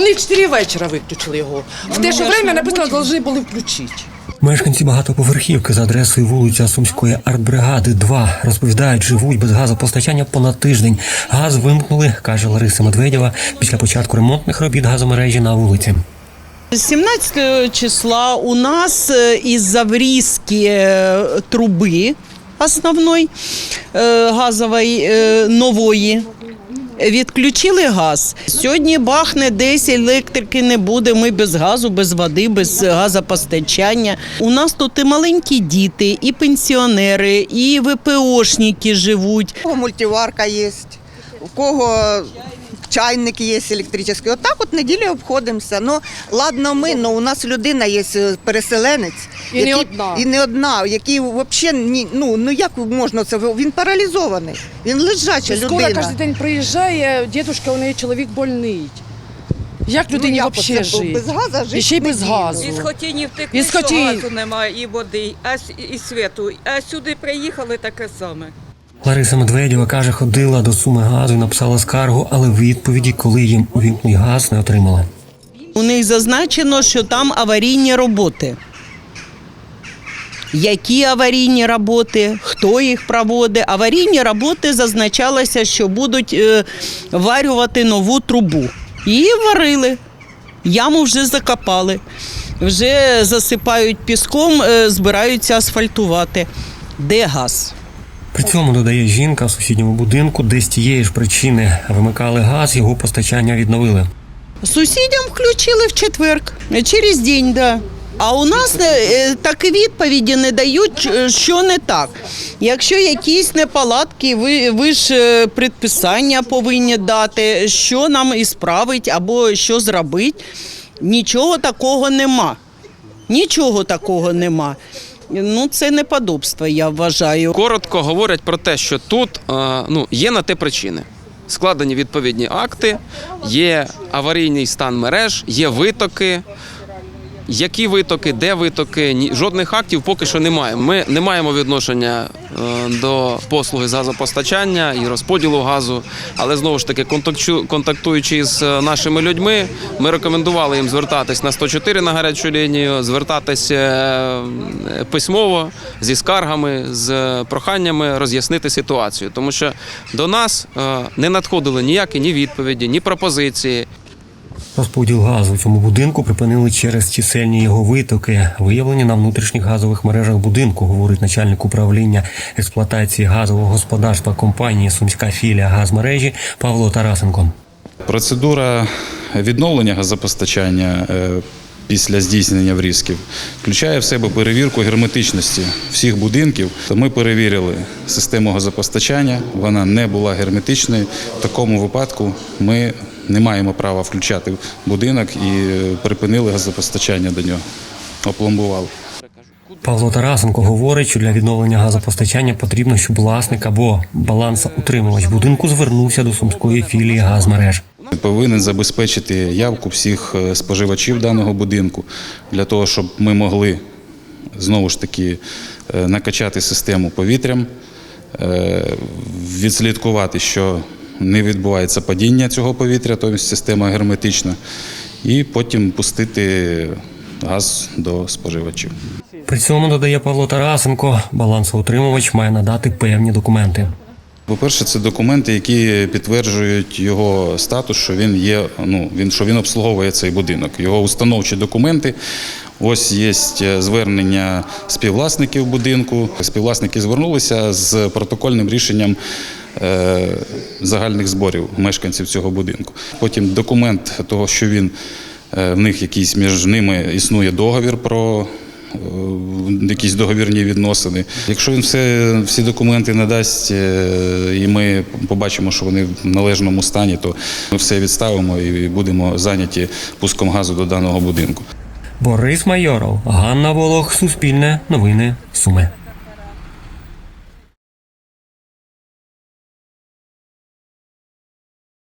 Вони в 4 вечора виключили його. В те, що время написано, повинні були включити. Мешканці багатоповерхівки за адресою вулиця Сумської артбригади 2 розповідають, живуть без газопостачання понад тиждень. Газ вимкнули, каже Лариса Медведєва, після початку ремонтних робіт газомережі на вулиці. 17 числа у нас э, из-за врізки э, труби основної э, газової э, нової. Відключили газ. Сьогодні бахне десь електрики не буде. Ми без газу, без води, без газопостачання. У нас тут і маленькі діти, і пенсіонери, і ВПОшники живуть. У кого мультиварка є, у кого чайник є електричний. Отак от неділю обходимося. Ну, ладно ми, але у нас людина є е, переселенець. І не одна. І не одна, який взагалі, ні, ну, ну як можна це, він паралізований, він лежача Скоро людина. кожен день приїжджає, дідушка, у неї чоловік больний. Як людині як взагалі жити? без газу жити І ще й без газу. Із хотінів втекли, Із що Хотінь. газу немає, і води, а с- і світу. А сюди приїхали таке саме. Лариса Медведєва каже, ходила до суми газу і написала скаргу, але відповіді, коли їм увімкнуть газ, не отримала. У них зазначено, що там аварійні роботи. Які аварійні роботи, хто їх проводить? Аварійні роботи зазначалося, що будуть е, варювати нову трубу. Її варили, яму вже закопали, вже засипають піском, е, збираються асфальтувати. Де газ? При цьому додає жінка в сусідньому будинку, де з тієї ж причини вимикали газ, його постачання відновили. Сусідям включили в четверг, через день, да. А у нас е, так і відповіді не дають, е, що не так. Якщо якісь неполадки, ви, ви ж е, предписання повинні дати, що нам ісправить або що зробити. Нічого такого нема. Нічого такого нема. Ну, це неподобство, я вважаю. Коротко говорять про те, що тут е, ну, є на те причини. Складені відповідні акти, є аварійний стан мереж, є витоки. Які витоки, де витоки, ні, жодних актів поки що немає. Ми не маємо відношення е, до послуги з газопостачання і розподілу газу. Але знову ж таки, контакту- контактуючи з е, нашими людьми, ми рекомендували їм звертатись на 104 на гарячу лінію, звертатись е, письмово зі скаргами, з проханнями роз'яснити ситуацію, тому що до нас не надходили ніякі ні відповіді, ні пропозиції. Розподіл газу у цьому будинку припинили через чисельні його витоки, виявлені на внутрішніх газових мережах будинку, говорить начальник управління експлуатації газового господарства компанії Сумська філія газмережі Павло Тарасенко. Процедура відновлення газопостачання е, після здійснення врізків включає в себе перевірку герметичності всіх будинків. То ми перевірили систему газопостачання, вона не була герметичною. В такому випадку ми не маємо права включати будинок і е, припинили газопостачання до нього, опломбували. Павло Тарасенко говорить, що для відновлення газопостачання потрібно, щоб власник або балансоутримувач будинку звернувся до сумської філії газмереж. Повинен забезпечити явку всіх е, споживачів даного будинку для того, щоб ми могли знову ж таки е, накачати систему повітрям, відслідкувати, що не відбувається падіння цього повітря, тобто система герметична, і потім пустити газ до споживачів. При цьому додає Павло Тарасенко, балансоутримувач має надати певні документи. По-перше, це документи, які підтверджують його статус, що він є, ну він що він обслуговує цей будинок. Його установчі документи. Ось є звернення співвласників будинку. Співвласники звернулися з протокольним рішенням е, загальних зборів мешканців цього будинку. Потім документ того, що він е, в них якийсь між ними існує договір про е, якісь договірні відносини. Якщо він все, всі документи надасть, е, і ми побачимо, що вони в належному стані, то ми все відставимо і будемо зайняті пуском газу до даного будинку. Борис Майоров, Ганна Волох, Суспільне, Новини, Суми.